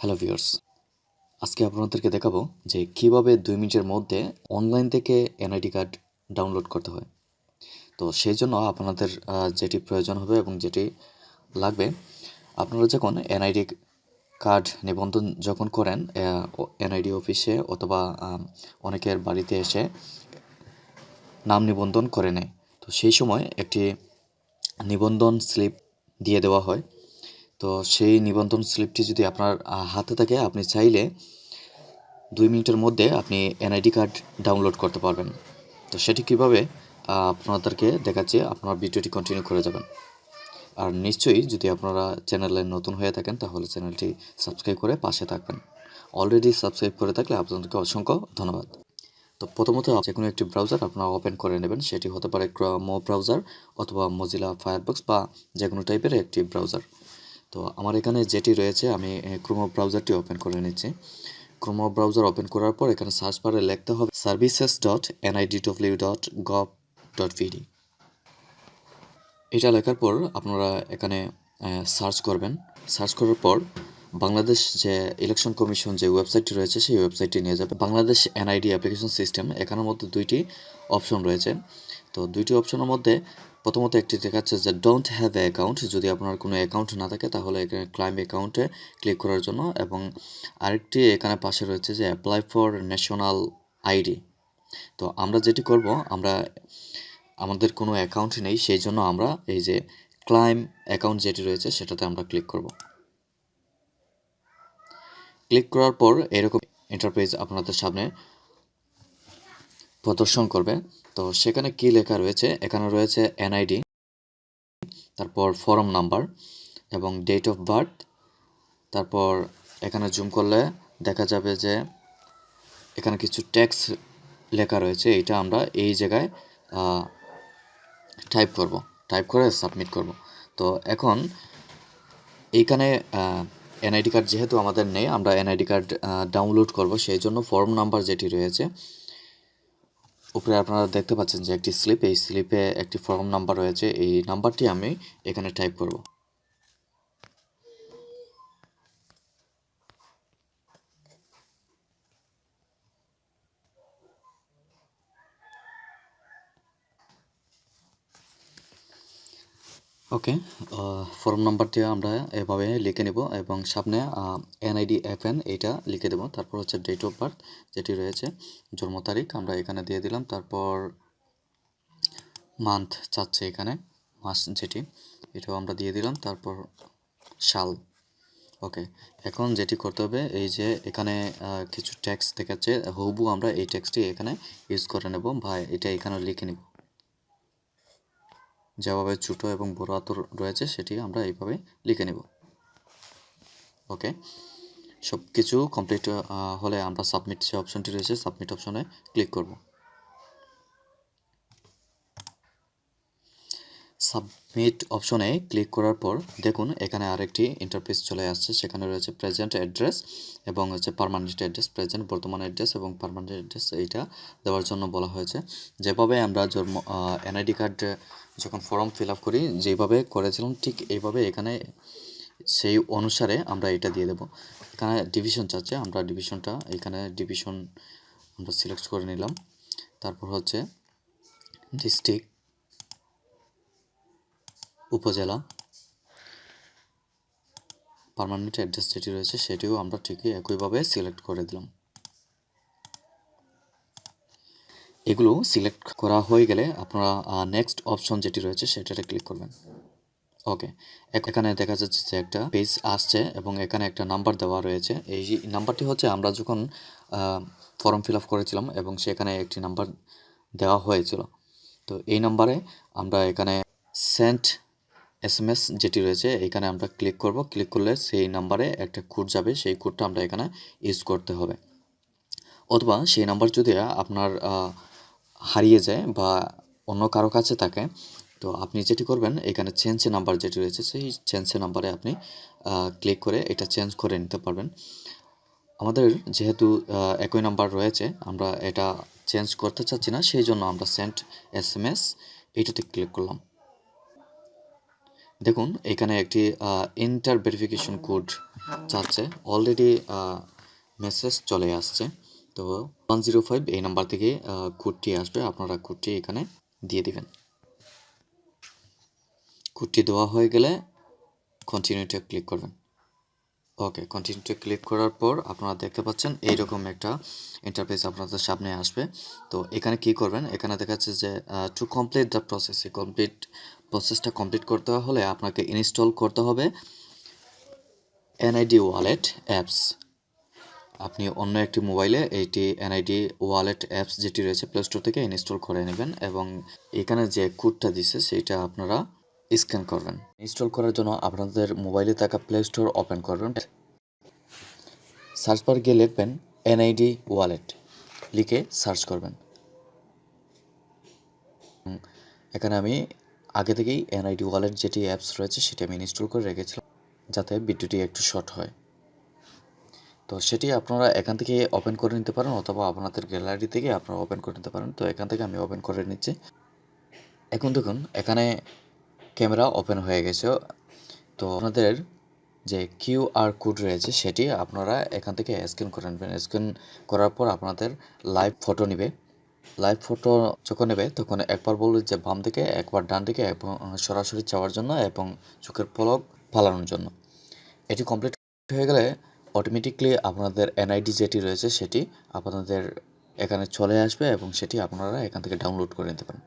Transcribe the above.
Hello viewers, আজকে আপনাদেরকে দেখাবো যে কীভাবে দুই মিনিটের মধ্যে অনলাইন থেকে এনআইডি কার্ড ডাউনলোড করতে হয়। তো সেই জন্য আপনাদের যেটি প্রয়োজন হবে এবং যেটি লাগবে, আপনারা যখন এনআইডি কার্ড নিবন্ধন যখন করেন এনআইডি অফিসে অথবা অনেকের বাড়িতে এসে নাম নিবন্ধন করে নেয়। তো সেই সময় একটি নিবন্ধন স্লিপ দিয়ে দেওয়া হয়। তো সেই নিবন্ধন স্লিপটি যদি আপনার হাতে থাকে, আপনি চাইলে দুই মিনিটের মধ্যে আপনি এনআইডি কার্ড ডাউনলোড করতে পারবেন। তো সেটি কীভাবে আপনাদেরকে দেখাচ্ছি, আপনার ভিডিওটি কন্টিনিউ করে যাবেন। আর নিশ্চয়ই যদি আপনারা চ্যানেলে নতুন হয়ে থাকেন, তাহলে চ্যানেলটি সাবস্ক্রাইব করে পাশে থাকবেন। অলরেডি সাবস্ক্রাইব করে থাকলে আপনাদেরকে অসংখ্য ধন্যবাদ। তো প্রথমত যে কোনো একটি ব্রাউজার আপনারা ওপেন করে নেবেন, সেটি হতে পারে ক্রোমো ব্রাউজার অথবা মজিলা ফায়ারবক্স বা যে কোনো টাইপের একটি ব্রাউজার তো আমার এখানে যেটি রয়েছে, আমি ক্রোমো ব্রাউজারটি ওপেন করে নিচ্ছি। ক্রোমো ব্রাউজার ওপেন করার পর এখানে সার্চ বারে লিখতে হবে services dot NIDW dot gov dot BD এটা লেখার পর আপনারা এখানে সার্চ করবেন। সার্চ করার পর বাংলাদেশ যে ইলেকশন কমিশন যে ওয়েবসাইটটি রয়েছে, সেই ওয়েবসাইটটি নিয়ে যাবে বাংলাদেশ এনআইডি অ্যাপ্লিকেশন সিস্টেম এখানের মধ্যে দুইটি অপশন রয়েছে। তো দুইটি অপশনের মধ্যে প্রথমত একটি দেখাচ্ছে যে ডোন্ট হ্যাভ এ অ্যাকাউন্ট যদি আপনার কোনো অ্যাকাউন্ট না থাকে, তাহলে এখানে ক্লাইম অ্যাকাউন্টে ক্লিক করার জন্য এবং আরেকটি এখানে পাশে রয়েছে যে অ্যাপ্লাই ফর ন্যাশনাল আইডি তো আমরা যেটি করব, আমরা, আমাদের কোনো অ্যাকাউন্ট নেই, সেই জন্য আমরা এই যে ক্লাইম অ্যাকাউন্ট যেটি রয়েছে, সেটাতে আমরা ক্লিক করব। ক্লিক করার পর এরকম ইন্টারপ্রাইজ আপনাদের সামনে প্রদর্শন করবে। তো সেখানে কি লেখা রয়েছে? এখানে রয়েছে এনআইডি তারপর ফর্ম নাম্বার এবং ডেট অফ বার্থ তারপর এখানে জুম করলে দেখা যাবে যে এখানে কিছু ট্যাক্স লেখা রয়েছে এটা আমরা এই জায়গায় টাইপ করব। টাইপ করে সাবমিট করব। তো এখন এইখানে এনআইডি কার্ড যেহেতু আমাদের নেই, আমরা এনআইডি কার্ড ডাউনলোড করব, সেই জন্য ফর্ম নাম্বার যেটি রয়েছে উপরে আপনারা দেখতে পাচ্ছেন যে একটি স্লিপ, এই স্লিপে একটি ফর্ম নাম্বার রয়েছে। এই নাম্বারটি আমি এখানে টাইপ করব। ওকে ফর্ম নাম্বারটি আমরা এভাবে লিখে নেব এবং সামনে এনআইডি এফ এন এইটা লিখে দেবো। তারপর হচ্ছে ডেট অফ বার্থ যেটি রয়েছে, জন্ম তারিখ আমরা এখানে দিয়ে দিলাম। তারপর মান্থ চাচ্ছে এখানে, মাস যেটি, এটাও আমরা দিয়ে দিলাম। তারপর সাল ওকে এখন যেটি করতে হবে, এই যে এখানে কিছু ট্যাক্স দেখাচ্ছে হবু আমরা এই ট্যাক্সটি এখানে ইউজ করে নেব। বা এটা এখানে লিখে নেব। যেভাবে ছোটো এবং বড় আতর রয়েছে, সেটি আমরা এইভাবে লিখে নেব। ওকে সব কিছু কমপ্লিট হলে আমরা সাবমিট যে অপশনটি রয়েছে সাবমিট অপশনে ক্লিক করব। সাবমিট অপশনে ক্লিক করার পর দেখুন, এখানে আরেকটি ইন্টারফেস চলে আসছে। সেখানে রয়েছে প্রেজেন্ট অ্যাড্রেস এবং হচ্ছে পারমানেন্ট অ্যাড্রেস প্রেজেন্ট বর্তমান অ্যাড্রেস এবং পারমানেন্ট অ্যাড্রেস এইটা দেওয়ার জন্য বলা হয়েছে। যেভাবে আমরা জন্ম এনআইডি কার্ড যখন ফর্ম ফিল আপ করি, যেভাবে করেছিলাম, ঠিক এইভাবে এখানে সেই অনুসারে আমরা এটা দিয়ে দেব। এখানে ডিভিশন চাচ্ছে, আমরা ডিভিশনটা এখানে ডিভিশন আমরা সিলেক্ট করে নিলাম। তারপর হচ্ছে ডিস্ট্রিক্ট উপজেলা। পার্মানেন্ট অ্যাড্রেস যেটি রয়েছে, সেটিও আমরা ঠিকই একইভাবে সিলেক্ট করে দিলাম। এগুলো সিলেক্ট করা হয়ে গেলে আপনারা নেক্সট অপশন যেটি রয়েছে, সেটাতে ক্লিক করবেন। ওকে এখানে দেখা যাচ্ছে যে একটা পেজ আসছে এবং এখানে একটা নাম্বার দেওয়া রয়েছে। এই নাম্বারটি হচ্ছে আমরা যখন ফর্ম ফিল আপ করেছিলাম এবং সেখানে একটি নাম্বার দেওয়া হয়েছিল। তো এই নাম্বারে আমরা এখানে সেন্ট এস এম এস যেটি রয়েছে, এখানে আমরা ক্লিক করব। ক্লিক করলে সেই নাম্বারে একটা কোড যাবে। সেই কোডটা আমরা এখানে ইউজ করতে হবে। অথবা সেই নাম্বার যদি আপনার হারিয়ে যায় বা অন্য কারও কাছে থাকে, তো আপনি যেটি করবেন, এখানে চেঞ্জ নাম্বার যেটি রয়েছে, সেই চেঞ্জ নাম্বারে আপনি ক্লিক করে এটা চেঞ্জ করে নিতে পারবেন। আমাদের যেহেতু একই নাম্বার রয়েছে, আমরা এটা চেঞ্জ করতে চাচ্ছি না, সেই জন্য আমরা সেন্ট এস এম এস এইটাতে ক্লিক করলাম। দেখুন, এখানে একটি ইন্টার ভেরিফিকেশন কোড চাচ্ছে অলরেডি মেসেজ চলে আসছে। তো ওয়ান জিরো ফাইভ এই নাম্বার থেকে কোডটি আসবে। আপনারা কোডটি এখানে দিয়ে দিবেন। কোডটি দেওয়া হয়ে গেলে কন্টিনিউতে ক্লিক করবেন। ওকে কন্টিনিউতে ক্লিক করার পর আপনারা দেখতে পাচ্ছেন, এইরকম একটা ইন্টারফেস আপনাদের সামনে আসবে। তো এখানে কি করবেন? এখানে দেখা যাচ্ছে যে to complete the process complete প্রসেসটা কমপ্লিট করতে হলে আপনাকে ইনস্টল করতে হবে এনআইডি ওয়ালেট অ্যাপস আপনি অন্য একটি মোবাইলে এইটি এনআইডি ওয়ালেট অ্যাপস যেটি রয়েছে প্লে স্টোর থেকে ইনস্টল করে নেবেন এবং এখানে যে কোডটা দিছে সেটা আপনারা স্ক্যান করবেন। ইনস্টল করার জন্য আপনাদের মোবাইলে থাকা প্লে স্টোর ওপেন করবেন। সার্চ বার গিয়ে লিখবেন এনআইডি ওয়ালেট লিখে সার্চ করবেন। এখানে আমি আগে থেকেই এনআইডি ওয়ালেট যেটি অ্যাপস রয়েছে সেটি আমি ইনস্টল করে রেখেছিলাম, যাতে ভিডিওটি একটু শর্ট হয়। তো সেটি আপনারা এখান থেকে ওপেন করে নিতে পারেন অথবা আপনাদের গ্যালারি থেকে আপনারা ওপেন করে নিতে পারেন। তো এখান থেকে আমি ওপেন করে নিচ্ছি। এখন দেখুন, এখানে ক্যামেরা ওপেন হয়ে গেছে। তো আপনাদের যে কিউআর কোড রয়েছে সেটি আপনারা এখান থেকে স্ক্যান করে নেবেন। স্ক্যান করার পর আপনাদের লাইভ ফটো নেবে। লাইভ ফটো যখন নেবে, তখন একবার বলবে যে বাম দিকে, একবার ডান দিকে এবং সরাসরি চাওয়ার জন্য এবং চোখের পলক ফালানোর জন্য। এটি কমপ্লিট হয়ে গেলে অটোমেটিকলি আপনাদের এনআইডি যেটি রয়েছে সেটি আপনাদের এখানে চলে আসবে এবং সেটি আপনারা এখান থেকে ডাউনলোড করে নিতে পারেন।